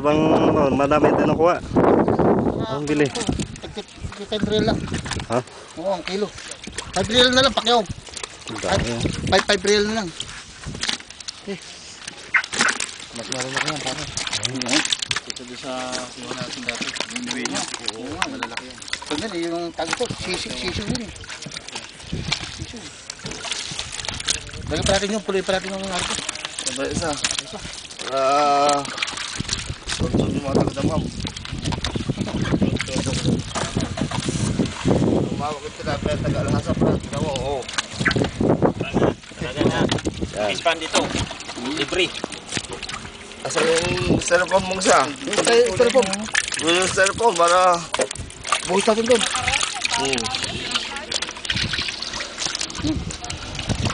Para bang ano, madami din nakuha. Ang bili. Five real lang. Ha? Oo, ang kilo. Five real na lang, pakyaw. Ang dami. Five, five real na lang. Eh. Mas meron ako yan, pare. Ito doon sa sinuha natin dati. Yung niya. Oo malalaki yan. Din, eh, yung tag ko, sisig, sisig din eh. Sisig. Dali pa natin yung, puloy pa natin yung arko. Sabay isa. Ah. Sunod yung mga taga-damam. Tumawag yung tilapia taga-alhasa pa. Tinawa, oo. Talaga na. Fish pan dito. Libre. Asa yung cellphone mong isa? Yung telefon. Yung cellphone para... Buhos natin doon. Hmm.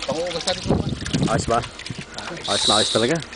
Pangugas natin doon. Ayos ba? Ayos na ayos talaga.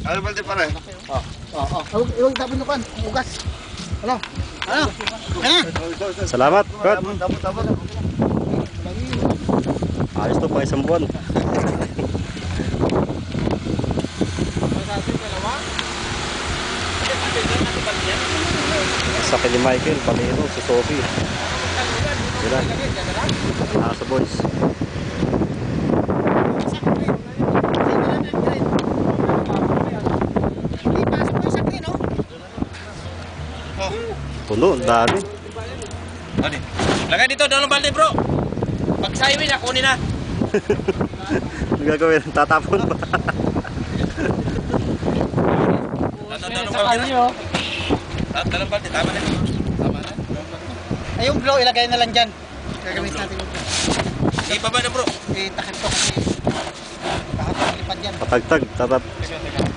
Ano balde pare? Oo, oo. Huwag, huwag tapon na pan. Ugas. Ano? Ano? Salamat, Kurt. Tapos, tapos. Ayos to, pang isang buwan. Sa akin ni Michael, Pamino, si Sophie. Sila. Ah, sa boys. Puno, dami. Ano? Lagay dito, dalawang balde bro. Pag sa highway na, kunin na. Ang gagawin, tatapon pa. Dalawang balde Dalawang balde, tama na. Tama na. Ay, yung blow, ilagay na lang dyan. Gagawin natin yung blow. Ibaba na bro. Eh, takip to kasi. Nakapagpalipad yan. Patagtag, tatap. Payot sa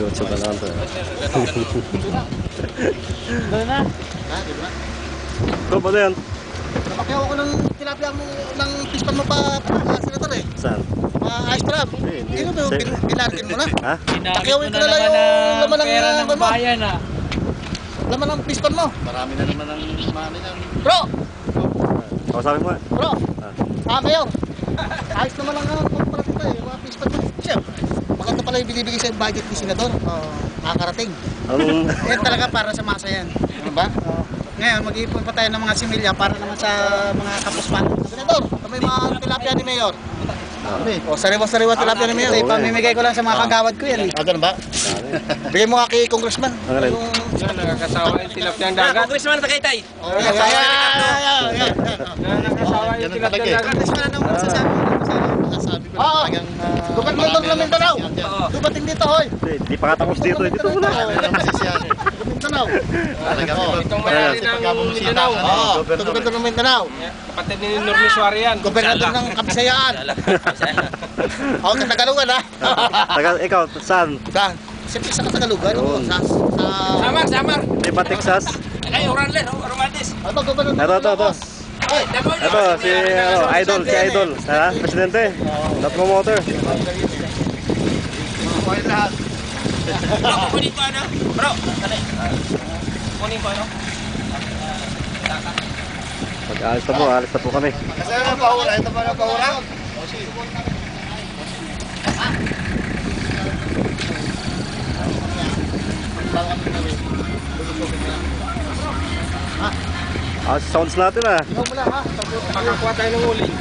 banan to. Doon na. Ha, di ba? Ito ba na yan? Napakyaw ko ng tilapia mo, ng pispan mo pa, pa senator eh. Saan? Uh, ice crab. Hindi, hindi. Sa- bin- binarkin mo na. Ha? Pakyawin ko na lang yung laman ng pera ng bayan ah. Laman ng pispan mo. Marami na naman ang mani yan. Bro! Kausapin mo. Bro! Ah. Ah, Mayor! Ayos naman lang ang pagpapalit ko eh. Yung mga pispan mo. Siya. Maganda pala yung binibigay sa budget ni Senador. Oh, makakarating. Ang Yan talaga para sa masa yan. Ano ba? Ngayon, mag-iipon pa tayo ng mga similya para naman sa mga kapuspan. Senador, kami mga tilapia ni Mayor. O, sariwa-sariwa tilapia ni Mayor. Eh, pamimigay ko lang sa mga kagawad ko yan eh. Ah, ganun ba? Bigay mo nga kay Congressman. Ang alin? Yung... Yan, nakakasawa yung tilapia ng Ah, dagat. congressman na tagaytay. Oh, yan, yan, yan, yan, yan. Yan, nakakasawa yung tilapia ng dagat. Congressman, masasabi mo? Masasabi ko Oo. Gubernador ng Mindanao. Dumating dito, hoy. Hindi pa katapos dito. Dito muna. Mindanao. Itong mayari ng Mindanao. Oo, ito gubernador ng Mindanao. Kapatid ni Normi Suarez yan. Gobernador ng Kabisayaan. Oo, sa Tagalugan ha. Ikaw, saan? Sa, siyempre sa Yun. Sa, sa, Samar, samar. Di ba Texas? Ay, Orlandes, Romandes. ano, gobernador Ito, ito, ito. Ay, Ito, si ano, Idol, si Idol. Ha? Presidente. Not. Bro, kunin ko ano? Bro, dali. Kunin ko ano? Pag-alis na po, alis na po kami. Kasi ano paura? Ito pa na paura? Ah, sounds natin ah. ikaw muna ha. Makakuha tayo ng uling.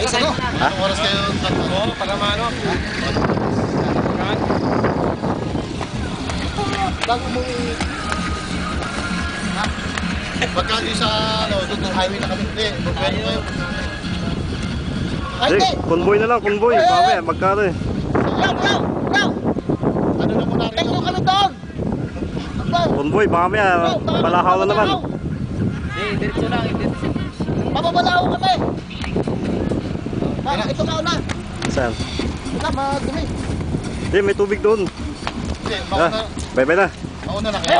Ayos ano? Anong oras kayo tatlo? Oo, para maano. Bago mo? Pagka di sa, ano, doon ng highway na kami. Hindi, kayo. Ay, hindi. convoy na lang, convoy. Mamaya, magkano eh. Bro, bro, bro. Ano na muna rin? Tingnan ka na doon. Bro, Convoy, mamaya, balahaw na naman. Hindi, diretso lang. Diretso. Mababalaw kami. Para ito na una. Saan? Na, madumi. Eh, may tubig doon. Hindi, Ah, bye-bye na. mauna na kayo.